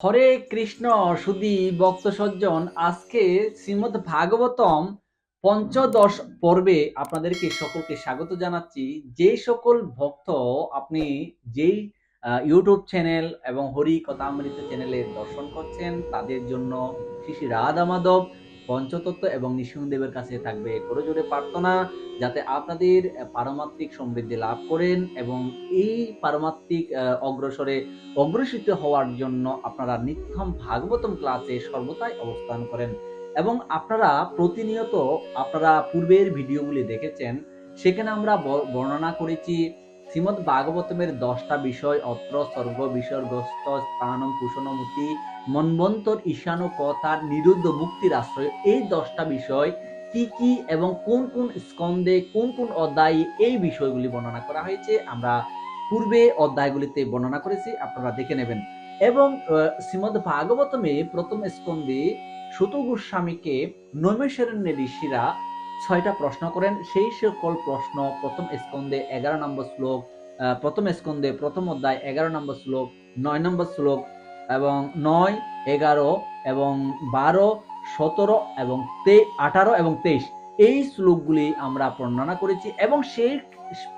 হরে কৃষ্ণ, সুদী, ভক্ত সজ্জন, আজকে শ্রীমদ ভাগবতম পঞ্চদশ পর্বে আপনাদেরকে সকলকে স্বাগত জানাচ্ছি। যে সকল ভক্ত আপনি যেই ইউটিউব চ্যানেল এবং হরি কথামৃত চ্যানেলে দর্শন করছেন, তাদের জন্য শ্রী শ্রী রাধা মাধব পঞ্চতত্ত্ব এবং নৃসিংহদেবের কাছে থাকবে করজোরে প্রার্থনা, যাতে আপনাদের পারমাত্মিক সমৃদ্ধি লাভ করেন এবং এই পারমাত্মিক অগ্রসরে অগ্রসিত হওয়ার জন্য আপনারা নিত্যম ভাগবতম ক্লাসে সর্বদাই অবস্থান করেন। এবং আপনারা প্রতিনিয়ত, আপনারা পূর্বের ভিডিওগুলি দেখেছেন, সেখানে আমরা বর্ণনা করেছি শ্রীমদ ভাগবতমের দশটা বিষয়, অত্র, স্বর্গ বিসর্গস্ত স্থানম কুশনমতি মনবন্তর, ঈশান কথা নিরুদ্ধ মুক্তির আশ্রয়, এই দশটা বিষয় কি কি এবং কোন কোন স্কন্ধে, কোন কোন অধ্যায়ে এই বিষয়গুলি বর্ণনা করা হয়েছে, আমরা পূর্বে অধ্যায়গুলিতে বর্ণনা করেছি, আপনারা দেখে নেবেন। এবং শ্রীমদ ভাগবতমে প্রথম স্কন্ধে সুত গোস্বামীকে নৈমেশ্বরণ্য ঋষিরা ছয়টা প্রশ্ন করেন। সেই সকল প্রশ্ন প্রথম স্কন্ধে এগারো নম্বর শ্লোক প্রথম স্কন্ধে প্রথম অধ্যায় এগারো নম্বর শ্লোক, নয় নম্বর শ্লোক এবং নয়, এগারো এবং বারো, সতেরো এবং তে, আঠারো এবং তেইশ। এই শ্লোকগুলি আমরা বর্ণনা করেছি এবং সেই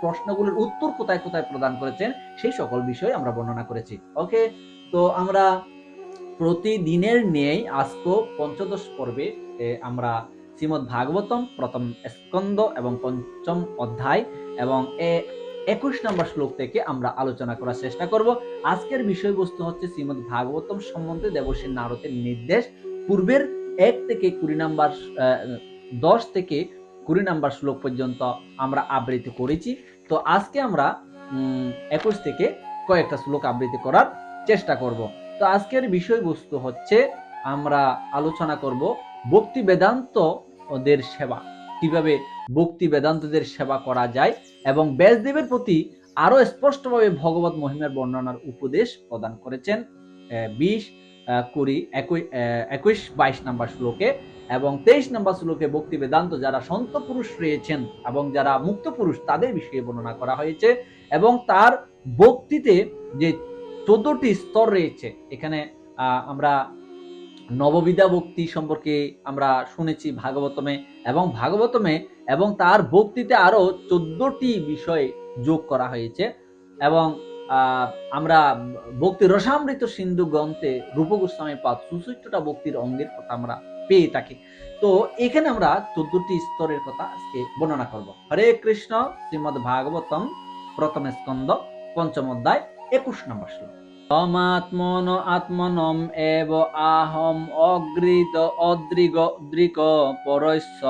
প্রশ্নগুলোর উত্তর কোথায় কোথায় প্রদান করেছেন সেই সকল বিষয় আমরা বর্ণনা করেছি। ওকে? তো আমরা প্রতিদিনের ন্যায় আজকে পঞ্চদশ পর্বে আমরা শ্রীমদ ভাগবতম প্রথম স্কন্দ এবং পঞ্চম অধ্যায় এবং এ একুশ নম্বর শ্লোক থেকে আমরা আলোচনা করার চেষ্টা করব। আজকের বিষয়বস্তু হচ্ছে শ্রীমদ ভাগবতম সম্বন্ধে দেবশ্রী নারদের নির্দেশ। পূর্বের এক থেকে কুড়ি নাম্বার দশ থেকে কুড়ি নাম্বার শ্লোক পর্যন্ত আমরা আবৃত্তি করেছি। তো আজকে আমরা একুশ থেকে কয়েকটা শ্লোক আবৃত্তি করার চেষ্টা করব। তো আজকের বিষয়বস্তু হচ্ছে আমরা আলোচনা করব ভক্তি বেদান্ত ওদের সেবা। কীভাবে ভক্তি বেদান্তদের সেবা করা যায় এবং ব্যাসদেবের প্রতি আরও স্পষ্টভাবে ভগবত মহিমার বর্ণনার উপদেশ প্রদান করেছেন বিশ কুড়ি, একুশ একুশ, বাইশ নাম্বার শ্লোকে এবং তেইশ নম্বর শ্লোকে ভক্তি বেদান্ত যারা সন্ত পুরুষ রয়েছেন এবং যারা মুক্ত পুরুষ তাদের বিষয়ে বর্ণনা করা হয়েছে এবং তার ভক্তিতে যে চোদ্দটি স্তর রয়েছে, এখানে আমরা নববিধা ভক্তি সম্পর্কে আমরা শুনেছি ভাগবতমে এবং ভাগবতমে এবং তার ভক্তিতে আরও চোদ্দটি বিষয় যোগ করা হয়েছে এবং আমরা ভক্তি রসামৃত সিন্ধু গ্রন্থে রূপ গোস্বামী পাদ সুসুষ্টটা ভক্তির অঙ্গের কথা আমরা পেয়ে থাকি। তো এখানে আমরা চোদ্দটি স্তরের কথা আজকে বর্ণনা করব। হরে কৃষ্ণ, শ্রীমদ ভাগবতম প্রথম স্কন্দ পঞ্চম অধ্যায়, একুশ নম্বর শ্লোক। তমাত্মন আত্মনম এব আহম অগ্রিত অদ্রিগ দৃক পরস্য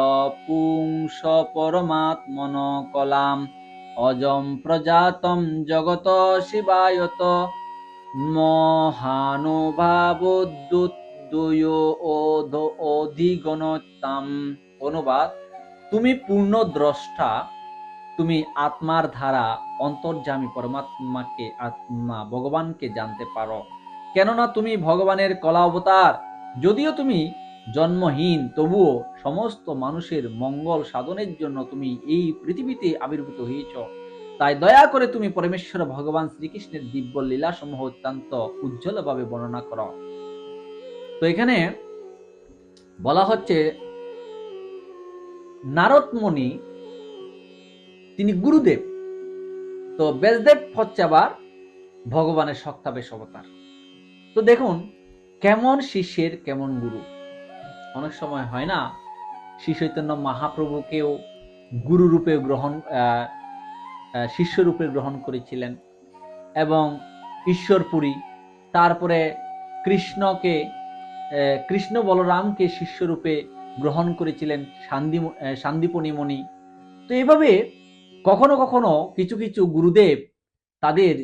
পুংস পরমাত্মন কলাম। অজম প্রজাতম জগত শিবায়ত। মহানুভাবোদ্দুয় অধিগণতাম অনুবাদ, তুমি পূর্ণ দ্রষ্টা তুমি আত্মার ধারা অন্তর্যামী পরমাত্মাকে, আত্মা ভগবানকে জানতে পারো। কেননা তুমি ভগবানের কলা অবতার। যদিও তুমি জন্মহীন, তবুও সমস্ত মানুষের মঙ্গল সাধনের জন্য তুমি এই পৃথিবীতে আবির্ভূত হয়েছ। তাই দয়া করে তুমি পরমেশ্বর ভগবান শ্রীকৃষ্ণের দিব্য লীলা সমূহ অত্যন্ত উজ্জ্বলভাবে বর্ণনা করো। তো এখানে বলা হচ্ছে নারদ তিনি গুরুদেব। তো ব্যাসদেব হচ্ছে আবার ভগবানের সত্তাবেশ অবতার তো দেখুন কেমন শিষ্যের কেমন গুরু। অনেক সময় হয় না শ্রী চৈতন্য মহাপ্রভুকেও গুরু রূপে গ্রহণ আহ, আহ, শিষ্য রূপে গ্রহণ করেছিলেন এবং ঈশ্বরপুরী তারপরে কৃষ্ণকে কৃষ্ণ বলরামকে শিষ্যরূপে গ্রহণ করেছিলেন শান্তি শান্তিপণি মণি তো এইভাবে কখনো কখনো কিছু কিছু গুরুদেব তাদের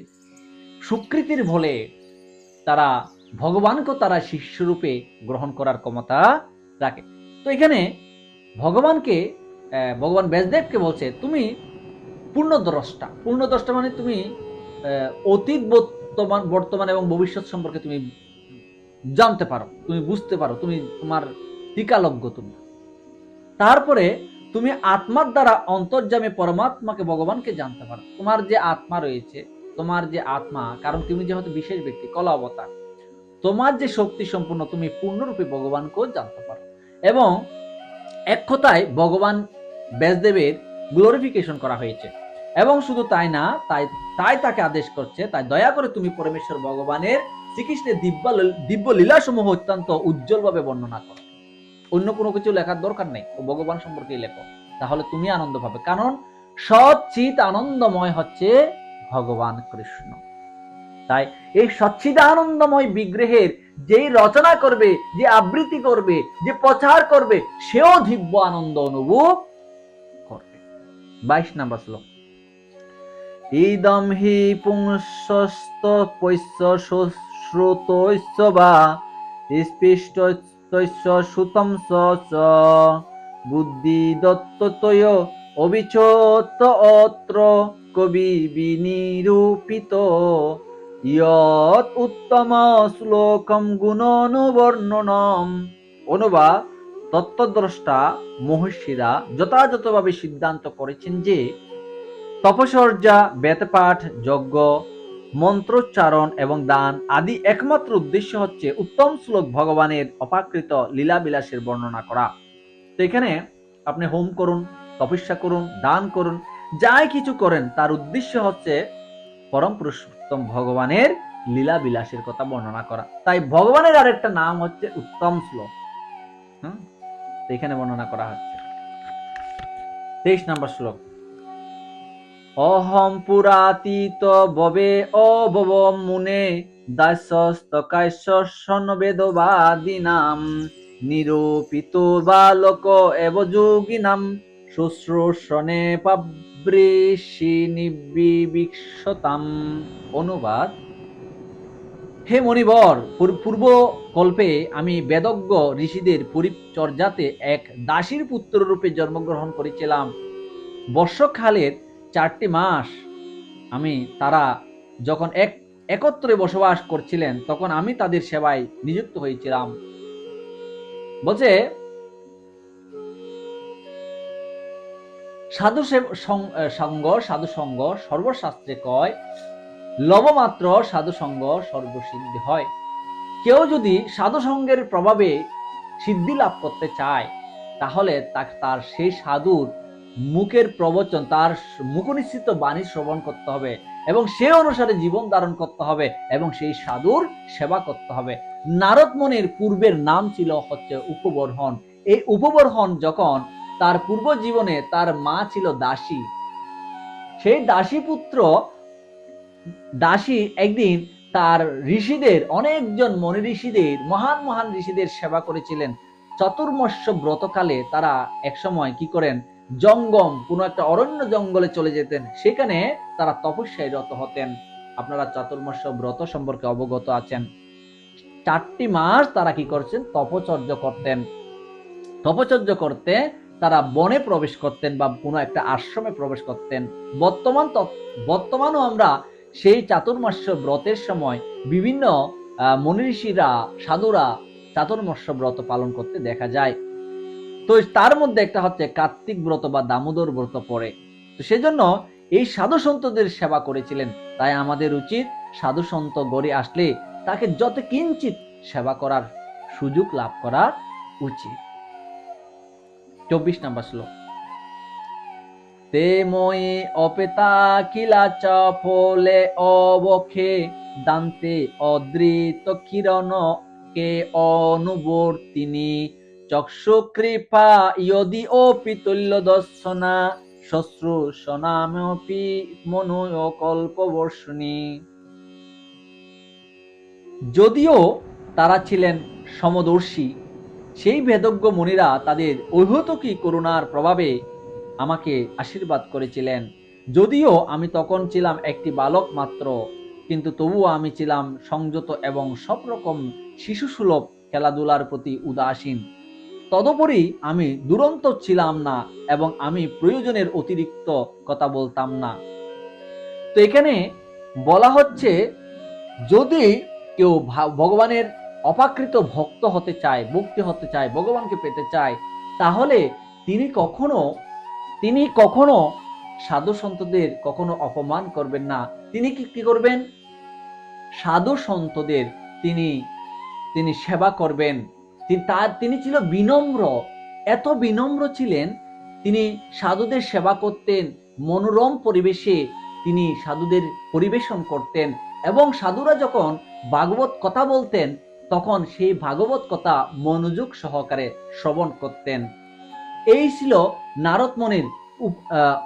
স্বীকৃতির বলে তারা ভগবানকে তারা শিষ্যরূপে গ্রহণ করার ক্ষমতা রাখে। তো এখানে ভগবানকে ভগবান ব্যাসদেবকে বলছে, তুমি পূর্ণদ্রষ্টা। পূর্ণদ্রষ্টা মানে তুমি অতীত বর্তমান বর্তমান এবং ভবিষ্যৎ সম্পর্কে তুমি জানতে পারো, তুমি বুঝতে পারো, তুমি তোমার টিকালজ্ঞ তুমি। তারপরে তুমি আত্মার দ্বারা অন্তর্জামে পরমাত্মাকে ভগবানকে জানতে পারো। তোমার যে আত্মা রয়েছে, তোমার যে আত্মা, কারণ তুমি যেহেতু বিশেষ ব্যক্তি, কলা অবতার, তোমার যে শক্তি সম্পূর্ণ তুমি পূর্ণরূপে ভগবানকেও জানতে পারো। এবং এক কথায় ভগবান ব্যাসদেবের গ্লোরিফিকেশন করা হয়েছে। এবং শুধু তাই না, তাই তাই তাকে আদেশ করছে, তাই দয়া করে তুমি পরমেশ্বর ভগবানের শ্রীকৃষ্ণের দিব্য দিব্য লীলাসমূহ অত্যন্ত উজ্জ্বলভাবে বর্ণনা করো। অন্য কোনো কিছু লেখার দরকার নেই, ও ভগবান সম্পর্কে লেখো। তাহলে তুমি আনন্দ পাবে। কারণ সচ্চিত আনন্দময় হচ্ছে ভগবান কৃষ্ণ। তাই এই সচ্চিদ আনন্দময় বিগ্রহের যেই রচনা করবে, যে আবৃত্তি করবে, যে প্রচার করবে, সেও দিব্য আনন্দ অনুভব করবে। বাইশ নাম্বার শ্লোক। ইদম হি পুংসস্ত পৈশ্য শ্রুতৈশ্য বা স্পৃষ্টৈশ্য সুতম চ। বুদ্ধি দত্ততয় অবিচত অত্র কবি বিনিরূপিত। ইয়ৎ উত্তম শ্লোকম গুণনুবর্ণনম। অনুবাদ তত্ত্বদ্রষ্টা মহর্ষিরা যথাযথভাবে সিদ্ধান্ত করেছেন যে তপসর্যা বেতপাঠ যজ্ঞ মন্ত্রোচ্চারণ এবং দান আদি একমাত্র উদ্দেশ্য হচ্ছে উত্তম শ্লোক ভগবানের অপাকৃত লীলা বিলাসের বর্ণনা করা। তো এখানে আপনি হোম করুন, তপস্যা করুন, দান করুন, যাই কিছু করেন, তার উদ্দেশ্য হচ্ছে পরম পুরুষোত্তম ভগবানের লীলা বিলাসের কথা বর্ণনা করা। তাই ভগবানের আরেকটা নাম হচ্ছে উত্তম শ্লোক। হুম? এখানে বর্ণনা করা হচ্ছে। তেইশ নম্বর শ্লোক। অহম পুরাতীত ববে অবব মুনে দাস্যস্তকাশ্যবেদবাদীনাম নিরূপিত বালক এব যোগিনাম। শুশ্রূষণে পাবৃষি নিবিক্ষতাম অনুবাদ। হে মণিবর, পূর- পূর্ব কল্পে আমি বেদজ্ঞ ঋষিদের পরিচর্যাতে এক দাসীর পুত্র রূপে জন্মগ্রহণ করেছিলাম। বর্ষকালের চারটি মাস আমি তারা যখন এক, একত্রে বসবাস করছিলেন, তখন আমি তাদের সেবায় নিযুক্ত হয়েছিলাম। বলছে, সাধু সঙ্গ সাধু সঙ্গ সর্বশাস্ত্রে কয়, লবমাত্র সাধু সঙ্গ সর্বসিদ্ধি হয়। কেউ যদি সাধু সঙ্গের প্রভাবে সিদ্ধি লাভ করতে চায়, তাহলে তার সেই সাধুর মুখের প্রবচন, তার মুখনিশ্চিত বাণী শ্রবণ করতে হবে এবং সে অনুসারে জীবন ধারণ করতে হবে এবং সেই সাধুর সেবা করতে হবে। নারদ মুনির পূর্বের নাম ছিল হচ্ছে উপবর্হন। এই উপবর্হন যখন তার পূর্ব জীবনে তার মা ছিল দাসী, সেই দাসী পুত্র, দাসী একদিন তার ঋষিদের, অনেকজন মনি ঋষিদের, মহান মহান ঋষিদের সেবা করেছিলেন। চতুর্মস্য ব্রতকালে তারা একসময় কি করেন জঙ্গম, কোনো একটা অরণ্য জঙ্গলে চলে যেতেন। সেখানে তারা তপস্যায় রত হতেন। আপনারা চতুর্মস্য ব্রত সম্পর্কে অবগত আছেন। চারটি মাস তারা কি করছেন? তপচর্য করতেন। তপচর্য করতে তারা বনে প্রবেশ করতেন বা কোনো একটা আশ্রমে প্রবেশ করতেন। বর্তমান বর্তমানও আমরা সেই চাতুর্মাস্য ব্রতের সময় বিভিন্ন মনীষীরা, সাধুরা চাতুর্মাস্য ব্রত পালন করতে দেখা যায়। তো তার মধ্যে একটা হচ্ছে কার্তিক ব্রত বা দামোদর ব্রত পড়ে। তো সেজন্য এই সাধু সন্তদের সেবা করেছিলেন। তাই আমাদের উচিত সাধু সন্ত গড়ে আসলে তাকে যত কিঞ্চিত সেবা করার সুযোগ লাভ করা উচিত। চব্বিশ নাম্বার শ্লোক। তে মই অপেতা কিলা চ ফলে অবখে দান্তে অদৃত কিরণ কে অনুবর্তিনী চক্ষু কৃপা ইয়দি অপি তুল্য দর্শনা শ্বশ্রুষনামপি মনো কল্পবর্ষণী। যদিও তারা ছিলেন সমদর্শী, সেই বেদজ্ঞ মুনিরা তাদের ঐহতকী করুণার প্রভাবে আমাকে আশীর্বাদ করেছিলেন। যদিও আমি তখন ছিলাম একটি বালক মাত্র, কিন্তু তবুও আমি ছিলাম সংযত এবং সব রকম শিশুসুলভ খেলাধুলার প্রতি উদাসীন। তদুপরি আমি দুরন্ত ছিলাম না এবং আমি প্রয়োজনের অতিরিক্ত কথা বলতাম না। তো এখানে বলা হচ্ছে, যদি কেউ ভগবানের অপাকৃত ভক্ত হতে চায়, ভক্তি হতে চায়, ভগবানকে পেতে চায়, তাহলে তিনি কখনো তিনি কখনো সাধু সন্তদের কখনো অপমান করবেন না। তিনি কি কি করবেন? সাধু সন্তদের তিনি তিনি সেবা করবেন। তার তিনি ছিল বিনম্র। এত বিনম্র ছিলেন তিনি সাধুদের সেবা করতেন মনোরম পরিবেশে তিনি সাধুদের পরিবেশন করতেন এবং সাধুরা যখন ভাগবত কথা বলতেন তখন সেই ভাগবত কথা মনোযোগ সহকারে শ্রবণ করতেন। এই ছিল নারদ মনির উপ- আহ,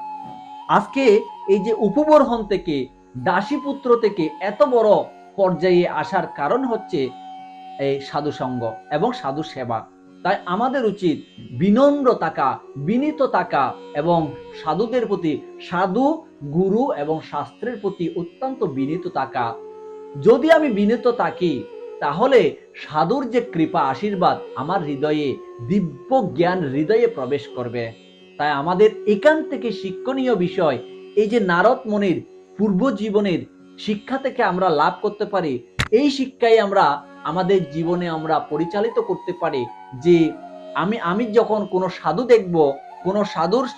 আজকে এই যে উপবর্হন থেকে দাসীপুত্র থেকে এত বড় পর্যায়ে আসার কারণ হচ্ছে এই সাধু সঙ্গ এবং সাধু সেবা। তাই আমাদের উচিত বিনম্র থাকা বিনীত থাকা এবং সাধুদের প্রতি সাধু, গুরু এবং শাস্ত্রের প্রতি অত্যন্ত বিনীত থাকা যদি আমি বিনীত থাকি, তাহলে সাধুর যে কৃপা, আশীর্বাদ আমার হৃদয়ে, দিব্য জ্ঞান হৃদয়ে প্রবেশ করবে। তাই আমাদের এখান থেকে শিক্ষণীয় বিষয়, এই যে নারদ মনির পূর্ব জীবনের শিক্ষা থেকে আমরা লাভ করতে পারি, এই শিক্ষাই আমরা আমাদের জীবনে আমরা পরিচালিত করতে পারি যে আমি আমি যখন কোনো সাধু দেখব, কোনো সাধুর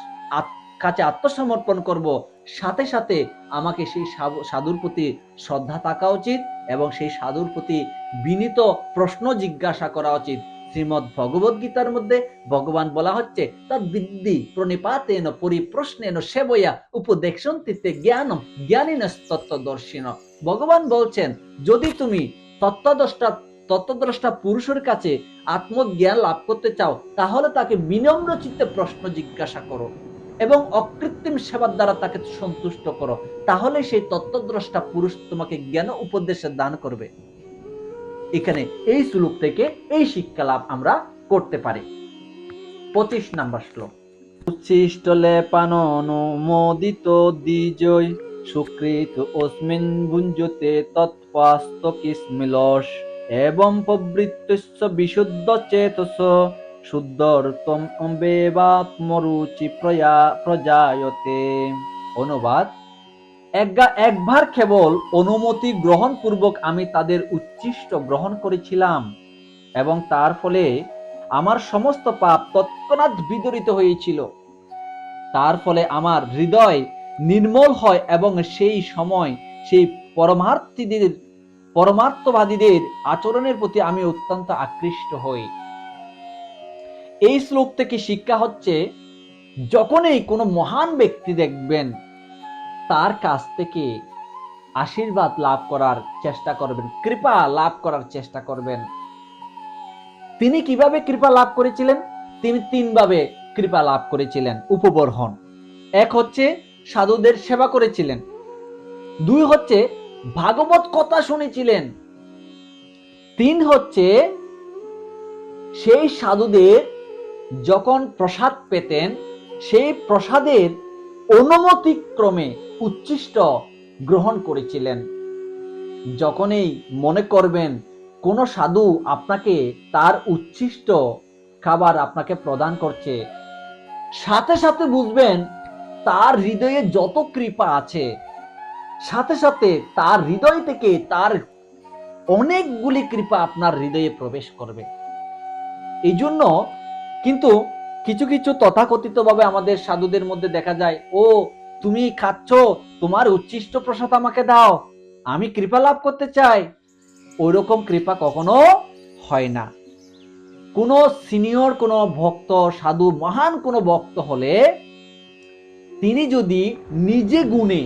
কাছে আত্মসমর্পণ করব, সাথে সাথে আমাকে সেই সাধু- সাধুর প্রতি শ্রদ্ধা থাকা উচিত এবং সেই সাধুর প্রতি বিনীত প্রশ্ন জিজ্ঞাসা করা উচিত। শ্রীমদ ভগবদ গীতার মধ্যে ভগবান বলা হচ্ছে তদ বিদ্যি প্রণিপাতেন পরিপ্রশ্নেন সেবয়া উপদেশন্তিতে জ্ঞানম জ্ঞানীন তত্ত্বদর্শিন ভগবান বলছেন, যদি তুমি তত্ত্বদ্রষ্টা তত্ত্বদ্রষ্টা পুরুষের কাছে আত্মজ্ঞান লাভ করতে চাও, তাহলে তাকে বিনম্র চিত্তে প্রশ্ন জিজ্ঞাসা করো এবং অকৃত্রিম সেবার দ্বারা তাকে সন্তুষ্ট করো। তাহলে সেই তত্ত্বদ্রষ্টা পুরুষ তোমাকে জ্ঞান উপদেশে দান করবে। এখানে এই শ্লোক থেকে এই শিক্ষা লাভ আমরা করতে পারি। পঁচিশ নাম্বার শ্লোক। উচ্ছিষ্ট লেপান অনুমোদিত দ্বিজয়, সুকৃত অস্মিন ভুঞ্জতে তৎপাস্ত কিসমিলস এবং প্রবৃত্তস্য বিশুদ্ধ চেতস অম্বেবাত্মরুচি প্রয়া, প্রজায়তে। অনুবাদ একবার কেবল অনুমতি আমি তাদের উচ্ছিষ্ট গ্রহণ করেছিলাম এবং তার ফলে আমার সমস্ত পাপ তৎক্ষণাৎ বিদরিত হয়েছিল। তার ফলে আমার হৃদয় নির্মল হয় এবং সেই সময় সেই পরমার্থীদের পরমার্থবাদীদের আচরণের প্রতি আমি অত্যন্ত আকৃষ্ট হই। এই শ্লোক থেকে শিক্ষা হচ্ছে, যখনই কোনো মহান ব্যক্তি দেখবেন, তার কাছ থেকে আশীর্বাদ লাভ করার চেষ্টা করবেন, কৃপা লাভ করার চেষ্টা করবেন। তিনি কীভাবে কৃপা লাভ করেছিলেন? তিনি তিনভাবে কৃপা লাভ করেছিলেন উপবর্হন এক হচ্ছে সাধুদের সেবা করেছিলেন। দুই হচ্ছে ভাগবত কথা শুনেছিলেন। তিন হচ্ছে, সেই সাধুদের যখন প্রসাদ পেতেন, সেই প্রসাদের অনুমতিক্রমে উচ্ছিষ্ট গ্রহণ করেছিলেন। যখনই মনে করবেন, কোন সাধু আপনাকে তার উচ্ছিষ্ট খাবার আপনাকে প্রদান করছে, সাথে সাথে বুঝবেন তার হৃদয়ে যত কৃপা আছে সাথে সাথে তার হৃদয় থেকে তার অনেকগুলি কৃপা আপনার হৃদয়ে প্রবেশ করবে। এই জন্য কিন্তু কিছু কিছু তথাকথিত ভাবে আমাদের সাধুদের মধ্যে দেখা যায়, ও, তুমি খাচ্ছ, তোমার উচ্ছিষ্ট প্রসাদ আমাকে দাও, আমি কৃপা লাভ করতে চাই। ওইরকম কৃপা কখনো হয় না। কোনো সিনিয়র, কোনো ভক্ত, সাধু, মহান কোনো ভক্ত হলে তিনি যদি নিজে গুণে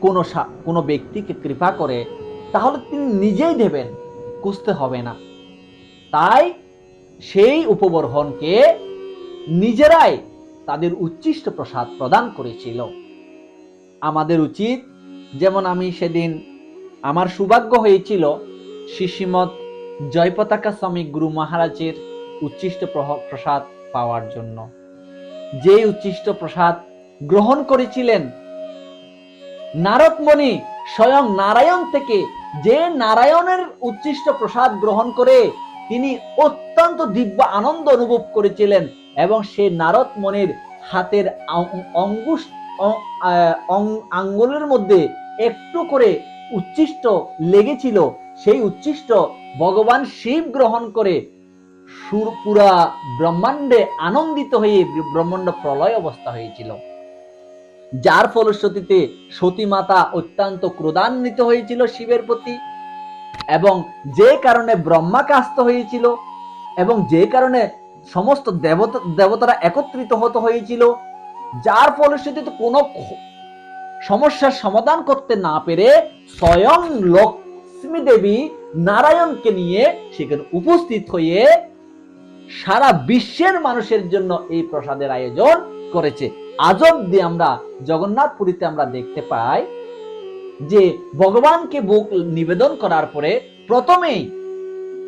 কোনো কোনো ব্যক্তিকে কৃপা করে, তাহলে তিনি নিজেই দেবেন, খুঁজতে হবে না। তাই সেই উপবর্হনকে নিজেরাই তাদের উচ্ছিষ্ট প্রসাদ প্রদান করেছিল। আমাদের উচিত, যেমন আমি সেদিন আমার সৌভাগ্য হয়েছিল শিশিমত জয়পতাকা স্বামী গুরু মহারাজের উচ্ছিষ্ট প্রসাদ পাওয়ার জন্য। যে উচ্ছিষ্ট প্রসাদ গ্রহণ করেছিলেন নারদমণি স্বয়ং নারায়ণ থেকে যে নারায়ণের উচ্ছিষ্ট প্রসাদ গ্রহণ করে তিনি অত্যন্ত দিব্য আনন্দ অনুভব করেছিলেন এবং সে নারদ মনির হাতের আং- অঙ্গুষ অ- আহ, অং- আঙ্গুলের মধ্যে একটু করে উচ্ছিষ্ট লেগেছিল। সেই উচ্ছিষ্ট ভগবান শিব গ্রহণ করে সুর পুরা ব্রহ্মাণ্ডে আনন্দিত হয়ে ব্রহ্মাণ্ড প্রলয় অবস্থা হয়েছিল। যার ফলশ্রুতিতে সতী মাতা অত্যন্ত ক্রোধান্বিত হয়েছিল শিবের প্রতি এবং যে কারণে ব্রহ্মা কাস্ত হয়েছিল এবং যে কারণে সমস্ত দেবতা, দেবতারা একত্রিত হতে হয়েছিল, যার ফলশ্রুতিতে কোনো সমস্যার সমাধান করতে না পেরে স্বয়ং লক্ষ্মী দেবী নারায়ণকে নিয়ে সেখানে উপস্থিত হয়ে সারা বিশ্বের মানুষের জন্য এই প্রসাদের আয়োজন করেছে। আজ অব্দি আমরা জগন্নাথপুরীতে আমরা দেখতে পাই যে ভগবানকে বুক নিবেদন করার পরে প্রথমেই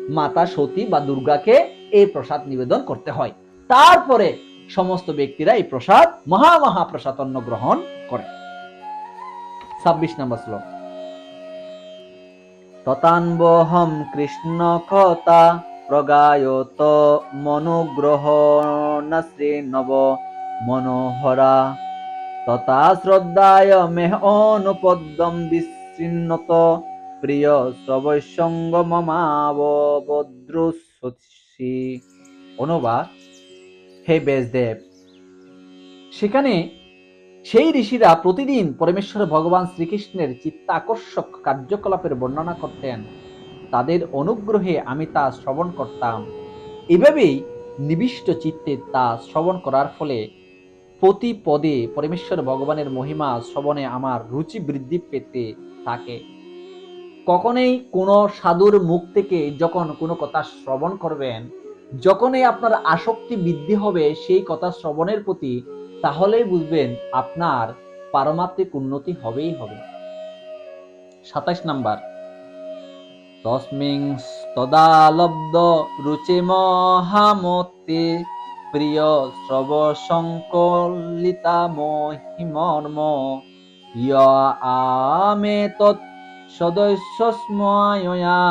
মাতা সতী বা দুর্গাকে এই প্রসাদ নিবেদন করতে হয়। তারপরে সমস্ত ব্যক্তিরা এই প্রসাদ মহা মহা প্রসাদ অন্ন গ্রহণ করে। ছাব্বিশ নম্বর শ্লোক। ততান্বহম কৃষ্ণ কথা প্রগায়ত মনুগ্রহ শ্রী নব মনোহরা। তথা শ্রদ্ধায় মেহ অনুপদ্যম বিচ্ছিন্নত। প্রিয় শ্রবৈসঙ্গ মমাবদ্রুসি অনুবাদ, হে বেশদেব সেখানে সেই ঋষিরা প্রতিদিন পরমেশ্বর ভগবান শ্রীকৃষ্ণের চিত্তাকর্ষক কার্যকলাপের বর্ণনা করতেন। তাদের অনুগ্রহে আমি তা শ্রবণ করতাম। এভাবেই নিবিষ্ট চিত্তে তা শ্রবণ করার ফলে প্রতি পদে পরমেশ্বর ভগবানের মহিমা শ্রবণে আমার রুচি বৃদ্ধি পেতে থাকে। কখনোই কোনো সাধুর মুখ থেকে যখন কোনো কথা শ্রবণ করবেন, যখনই আপনার আসক্তি বৃদ্ধি হবে সেই কথা শ্রবণের প্রতি, তাহলেই বুঝবেন আপনার পারমাত্মিক উন্নতি হবেই হবে। সাতাশ নাম্বার। তস্মিং তদালব্ধ রুচে মহামতে প্রিয় শ্রব সংকলিতা মহিমর্ম আমে তৎ সদস্যস্ময়া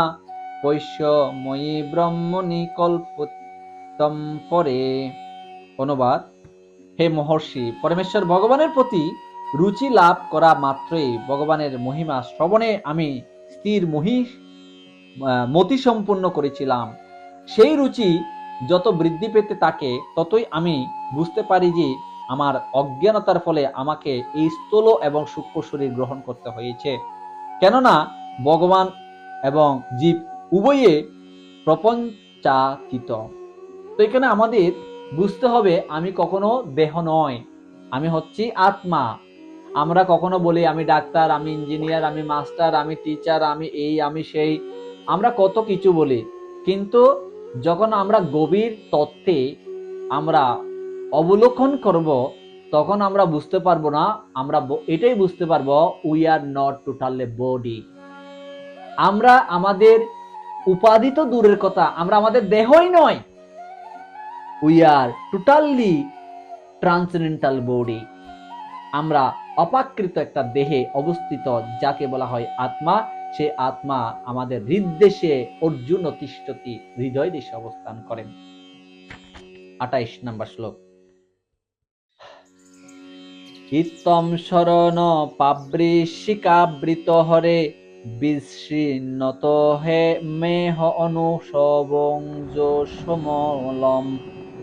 পৈষ্যময়ী ব্রহ্মণি কল্পতম পরে। অনুবাদ, হে মহর্ষি, পরমেশ্বর ভগবানের প্রতি রুচি লাভ করা মাত্রই ভগবানের মহিমা শ্রবণে আমি স্থির মহি মতি সম্পূর্ণ করেছিলাম। সেই রুচি যত বৃদ্ধি পেতে থাকে ততই আমি বুঝতে পারি যে আমার অজ্ঞানতার ফলে আমাকে এই স্থূল এবং সূক্ষ্ম শরীর গ্রহণ করতে হয়েছে। কেননা ভগবান এবং জীব উভয়ে প্রপঞ্চাতীত তো এখানে আমাদের বুঝতে হবে, আমি কখনো দেহ নয়, আমি হচ্ছি আত্মা। আমরা কখনো বলি, আমি ডাক্তার, আমি ইঞ্জিনিয়ার, আমি মাস্টার, আমি টিচার, আমি এই, আমি সেই। আমরা কত কিছু বলি, কিন্তু যখন আমরা গভীর তত্ত্বে আমরা অবলোকন করব, তখন আমরা বুঝতে পারব না, আমরা এটাই বুঝতে পারব we are not totally body আমরা আমাদের উপাধি তো দূরের কথা, আমরা আমাদের দেহই নয়। We are totally transcendental body আমরা অপাকৃত একটা দেহে অবস্থিত, যাকে বলা হয় আত্মা। সে আত্মা আমাদের হৃদদেশে অর্জুন তিষ্ঠতি হৃদয় দেশে অবস্থান করেন। আটাইশ নম্বর শ্লোক। শরণ হরে বিশৃণত হে মেহ অনুসবং সমলম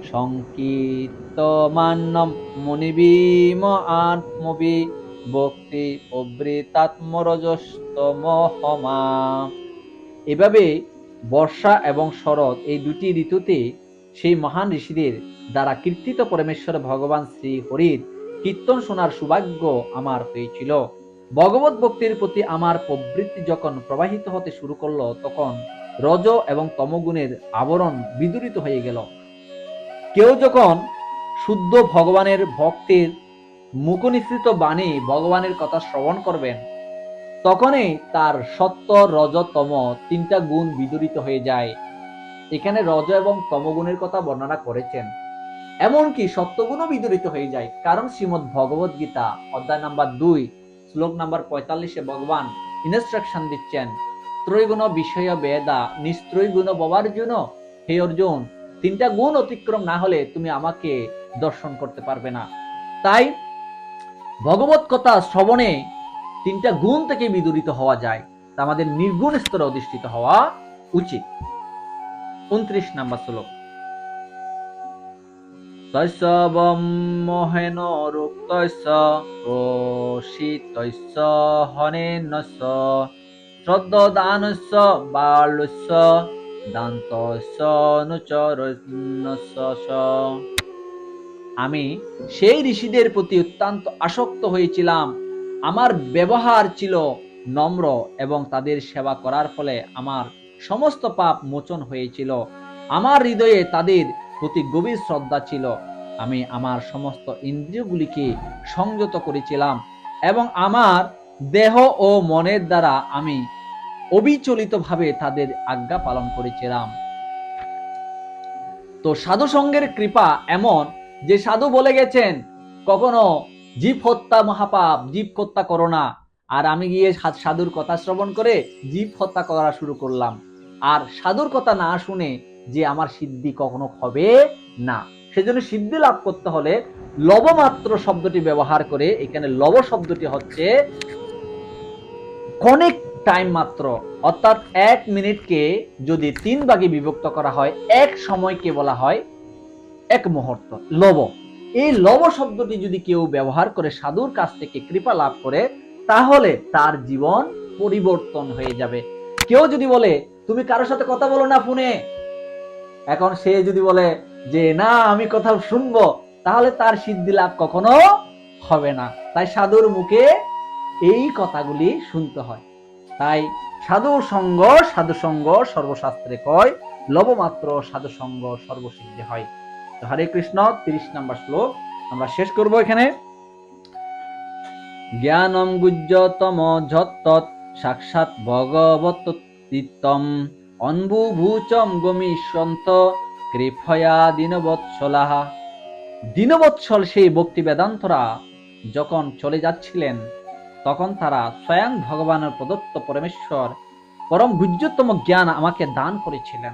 সংকীর্ত মান্নম মুনিবীম আত্মবি ভক্তি প্রবৃতাত্মরজস্তমহমা এভাবে বর্ষা এবং শরৎ এই দুটি ঋতুতে সেই মহান ঋষিদের দ্বারা কীর্তিত পরমেশ্বর ভগবান শ্রী হরির কীর্তন শোনার সৌভাগ্য আমার হয়েছিল। ভগবত ভক্তির প্রতি আমার প্রবৃত্তি যখন প্রবাহিত হতে শুরু করল, তখন রজ এবং তমগুণের আবরণ বিদূরিত হয়ে গেল। কেউ যখন শুদ্ধ ভগবানের ভক্তের মুখনিসৃত বাণী ভগবানের কথা শ্রবণ করবেন, তখনই তার সত্য, রজ, তম তিনটা গুণ বিদূরিত হয়ে যায়। এখানে রজ এবং তমগুণের কথা বর্ণনা করেছেন। এমনকি সত্যগুণও বিদূরিত হয়ে যায়। কারণ শ্রীমদ ভগবত গীতা, অধ্যায় নাম্বার দুই, শ্লোক নাম্বার পঁয়তাল্লিশে ভগবান ইনস্ট্রাকশন দিচ্ছেন, ত্রৈগুণ বিষয় বেদা নিস্ত্রয় গুণ ববার জন্য হে অর্জুন, তিনটা গুণ অতিক্রম না হলে তুমি আমাকে দর্শন করতে পারবে না। তাই ভগবত কথা শ্রবণে তিনটা গুণ থেকে বিদূরিত হওয়া যায়, তা আমাদের নির্গুণ স্তরে অধিষ্ঠিত হওয়া উচিত। উনত্রিশ নাম্বার শ্লোক। তৈসবম মোহেন রুক্তৈস প্রসিতৈস হনেনস শ্রদ্ধাদানস্য বালস্য দান্তস্য নুচরস্য আমি সেই ঋষিদের প্রতি অত্যন্ত আসক্ত হয়েছিলাম। আমার ব্যবহার ছিল নম্র এবং তাদের সেবা করার ফলে আমার সমস্ত পাপ মোচন হয়েছিল। আমার হৃদয়ে তাদের প্রতি গভীর শ্রদ্ধা ছিল। আমি আমার সমস্ত ইন্দ্রিয়গুলিকে সংযত করেছিলাম এবং আমার দেহ ও মনের দ্বারা আমি অবিচলিতভাবে তাদের আজ্ঞা পালন করেছিলাম। তো সাধু সঙ্গের কৃপা এমন যে সাধু বলে গেছেন, কখনো জীব হত্যা মহাপাপ, জীব হত্যা করো না। আর আমি গিয়ে সাধুর কথা শ্রবণ করে জীব হত্যা করা শুরু করলাম। আর সাধুর কথা না শুনে যে আমার সিদ্ধি কখনো হবে না। সেজন্য সিদ্ধি লাভ করতে হলে লবমাত্র শব্দটি ব্যবহার করে এখানে লব শব্দটি হচ্ছে ক্ষণিক টাইম মাত্র। অর্থাৎ এক মিনিটকে যদি তিন ভাগে বিভক্ত করা হয়, এক সময়কে বলা হয় এক মুহূর্ত, লব। এই লব শব্দটি যদি কেউ ব্যবহার করে সাধুর কাছ থেকে কৃপা লাভ করে, তাহলে তার জীবন পরিবর্তন হয়ে যাবে। কেউ যদি বলে, তুমি কারোর সাথে কথা বলো না ফোনে। এখন সে যদি বলে, যে না, আমি কথা শুনব, তাহলে তার সিদ্ধি লাভ কখনো হবে না। তাই সাধুর মুখে এই কথাগুলি শুনতে হয়। তাই সাধু সঙ্গ সাধু সঙ্গ সর্বশাস্ত্রে কয় লবমাত্র সাধু সঙ্গ সর্বসিদ্ধি হয়। হরে কৃষ্ণ, তিরিশ নাম্বার শ্লোক। আমরা শেষ করব এখানে। জ্ঞানম গুজ্জতম ঝত্তৎ, সাক্ষাৎ ভগবত তিত্তম অনবুভূচম গমিষ্যন্ত কৃপয়া দীনবৎসলাহ। দীনবৎসল সেই ভক্তি বেদান্তরা যখন চলে যাচ্ছিলেন, তখন তারা স্বয়ং ভগবানের প্রদত্ত পরমেশ্বর, পরম গুজ্জতম জ্ঞান আমাকে দান করেছিলেন।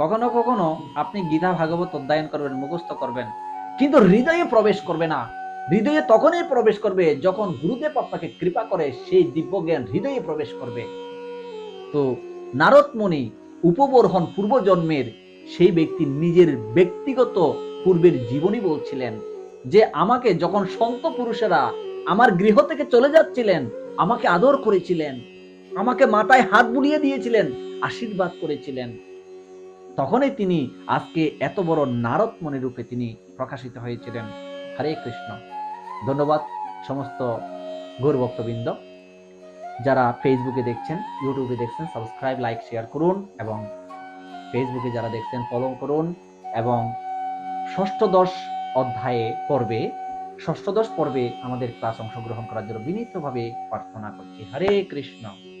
কখনো কখনো আপনি গীতা ভাগবত অধ্যয়ন করবেন, মুখস্থ করবেন, কিন্তু হৃদয়ে প্রবেশ করবে না। হৃদয়ে তখনই প্রবেশ করবে যখন গুরুদেব আপনাকে কৃপা করে সেই দিব্য জ্ঞান হৃদয়ে প্রবেশ করবে। তো নারদ মুনি উপবর্হন পূর্বজন্মের সেই ব্যক্তি নিজের ব্যক্তিগত পূর্বের জীবনী বলছিলেন যে, আমাকে যখন সন্ত পুরুষেরা আমার গৃহ থেকে চলে যাচ্ছিলেন, আমাকে আদর করেছিলেন, আমাকে মাথায় হাত বুলিয়ে দিয়েছিলেন, আশীর্বাদ করেছিলেন তখনই তিনি আজকে এত বড় নারদ মনে রূপে তিনি প্রকাশিত হয়েছিলেন। হরে কৃষ্ণ। ধন্যবাদ সমস্ত গৌরভক্তবৃন্দ যারা ফেসবুকে দেখছেন ইউটিউবে দেখছেন সাবস্ক্রাইব লাইক শেয়ার করুন এবং ফেসবুকে যারা দেখছেন ফলো করুন এবং ষষ্ঠদশ অধ্যায়ে পর্বে, ষষ্ঠদশ পর্বে আমাদের ক্লাস অংশগ্রহণ করার জন্য বিনীতভাবে প্রার্থনা করছি। হরে কৃষ্ণ।